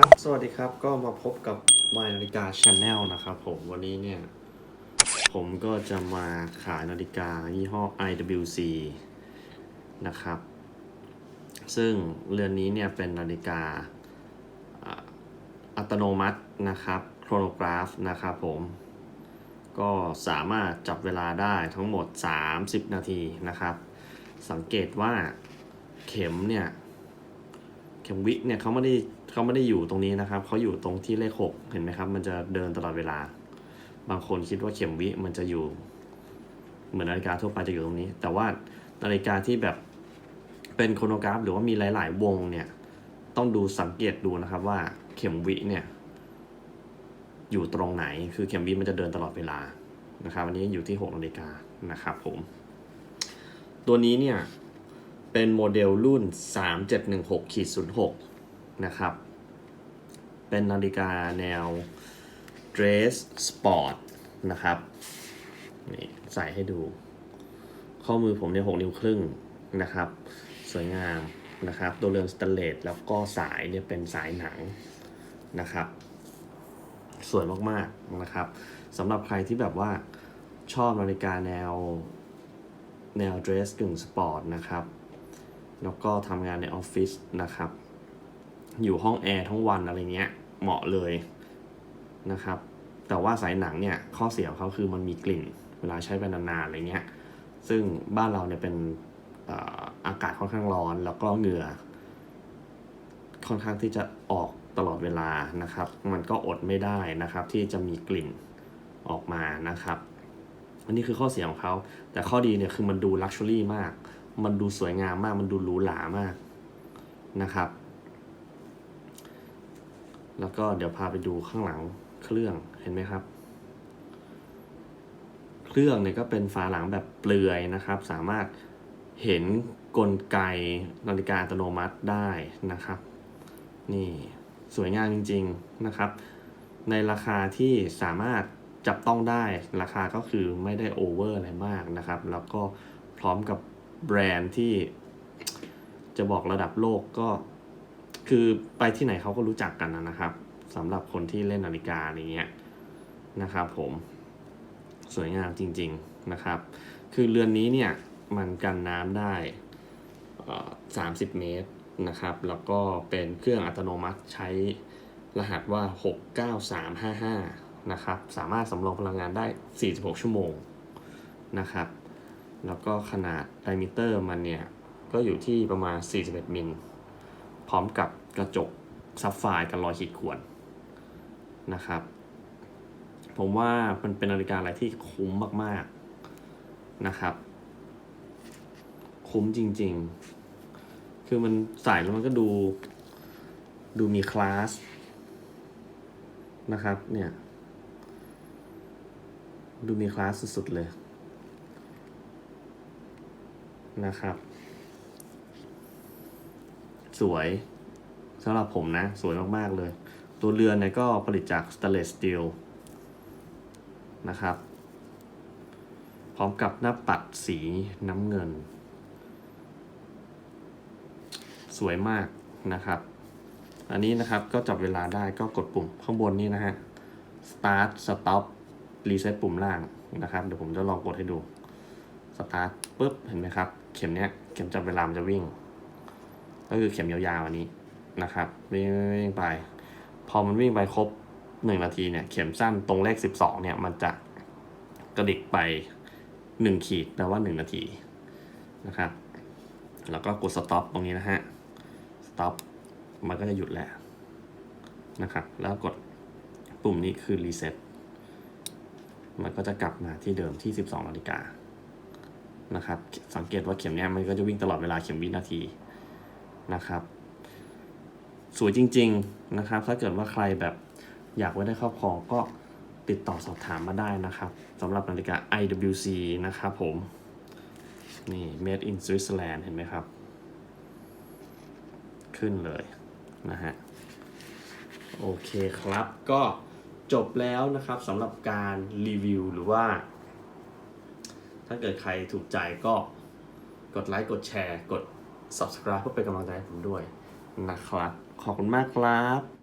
ครับ สวัสดีครับ ก็มาพบกับ My นาฬิกา Channel นะครับผม วันนี้เนี่ย ผมก็จะมาขายนาฬิกายี่ห้อ IWC นะครับ ซึ่งเรือนนี้เนี่ยเป็นนาฬิกาอ่าอัตโนมัตินะครับ โครโนกราฟนะครับผม ก็สามารถจับเวลาได้ทั้งหมด 30 นาทีนะครับ สังเกตว่าเข็มเนี่ย เข็มวิเนี่ยเขาไม่ได้เขาไม่ได้อยู่ตรงนี้นะครับเขาอยู่ตรงที่เลขหกเห็นไหมครับ มันจะเดินตลอดเวลา บางคนคิดว่าเข็มวิมันจะอยู่ เหมือนนาฬิกาทั่วไปจะอยู่ตรงนี้ แต่ว่านาฬิกาที่แบบเป็นโครโนกราฟ หรือว่ามีหลาย ๆ วงเนี่ยต้องดูสังเกตดูนะครับว่าเข็มวิเนี่ยอยู่ตรงไหน คือเข็มวิมันจะเดินตลอดเวลานะครับอันนี้อยู่ที่6นาฬิกานะครับผม ตัวนี้เนี่ย เป็นโมเดลรุ่น 3716ขีด06 นะครับ เป็นนาฬิกาแนว Dress Sport นะครับ นี่ใส่ให้ดู ข้อมือผมเนี่ย 6 นิ้วครึ่งนะครับ สวยงามนะครับ ตัวเรือนสแตนเลสแล้วก็สายเนี่ยเป็นสายหนังนะครับ สวยมากๆนะครับสำหรับใครที่แบบว่าชอบนาฬิกาแนวแนว dress กึ่งสปอร์ตนะครับ แล้วก็ทำงานในออฟฟิศนะครับ อยู่ห้องแอร์ทั้งวันอะไรเงี้ยเหมาะเลยนะครับ แต่ว่าสายหนังเนี่ยข้อเสียของเขาคือมันมีกลิ่น เวลาใช้ไปนานๆอะไรเงี้ย ซึ่งบ้านเราเนี่ยเป็นอากาศค่อนข้างร้อน แล้วก็เหงื่อ ค่อนข้างที่จะออกตลอดเวลานะครับ มันก็อดไม่ได้นะครับ ที่จะมีกลิ่นออกมานะครับ อันนี้คือข้อเสียของเขา แต่ข้อดีเนี่ยคือมันดูลักชัวรี่มาก มันดูสวยงามมาก มันดูหรูหรามากนะครับ แล้วก็เดี๋ยวพาไปดูข้างหลังเครื่องเห็นไหมครับ เครื่องเนี่ยก็เป็นฝาหลังแบบเปลือยนะครับ สามารถเห็นกลไกนาฬิกาอัตโนมัติได้นะครับ นี่สวยงามจริง ๆนะครับ ในราคาที่สามารถจับต้องได้ราคาก็คือไม่ได้โอเวอร์อะไรมากนะครับ แล้วก็พร้อมกับ แบรนด์ที่จะบอกระดับโลกก็ คือไปที่ไหนเขาก็รู้จักกันนะครับสำหรับคนที่เล่นนาฬิกาอะไรเงี้ยนะครับผมสวยงามจริง ๆนะครับ คือเรือนนี้เนี่ยมันกันน้ำได้อ่อ30เมตรนะครับ แล้วก็เป็นเครื่องอัตโนมัติใช้รหัสว่า 69355 นะครับ สามารถสำรองพลังงานได้ 46 ชั่วโมงนะครับ แล้วก็ขนาดไดมิเตอร์มันเนี่ย ก็อยู่ที่ประมาณ 41 มิล พร้อมกับกระจกซับไฟกันรอยขีดข่วนนะครับ ผมว่ามันเป็นนาฬิกาอะไรที่คุ้มมากๆนะครับ คุ้มจริงๆ คือมันใส่แล้วมันก็ดู ดูมีคลาสนะครับเนี่ย ดูมีคลาสสุดๆเลย นะครับ สวยสำหรับผมนะ สวยมาก ๆ เลย ตัวเรือนเนี่ยก็ผลิตจากส t ต n l e s s steel นะครับ พร้อมกับหน้าปัดสีน้ำเงิน สวยมากนะครับ อันนี้นะครับก็จับเวลาได้ก็กดปุ่มข้างบนนี่นะฮะ start stop reset ปุ่มล่างนะครับ เดี๋ยวผมจะลองกดให้ดู start ปุ๊บ เห็นไหมครับ เข็มเนี้ยเข็มจับเวลามันจะวิ่ง ก็คือเข็มยาวๆอันนี้นะครับวิ่งวิ่งไป พอมันวิ่งไปครบหนึ่งนาทีเนี่ย เข็มสั้นตรงเลขสิบสองเนี่ยมันจะกระดิกไปหนึ่งขีดแปลว่าหนึ่งนาทีนะครับ แล้วก็กด stop ตรงนี้นะฮะ stop มันก็จะหยุดแล้วนะครับ แล้วกดปุ่มนี้คือ reset มันก็จะกลับมาที่เดิมที่ 12นาฬิกา นะครับสังเกตว่าเข็มเนี้ยมันก็จะวิ่งตลอดเวลาเข็มวินาทีนะครับ สวยจริง ๆนะครับ ถ้าเกิดว่าใครแบบอยากไว้ได้ครอบครองก็ติดต่อสอบถามมาได้นะครับสำหรับนาฬิกา IWC นะครับผม นี่ made in Switzerland เห็นไหมครับ ขึ้นเลยนะฮะ โอเคครับก็จบแล้วนะครับสำหรับการรีวิวหรือว่า ถ้าเกิดใครถูกใจก็กดไลค์กดแชร์ กด subscribe เพื่อเป็นกำลังใจให้ผมด้วยนะครับ ขอบคุณมากครับ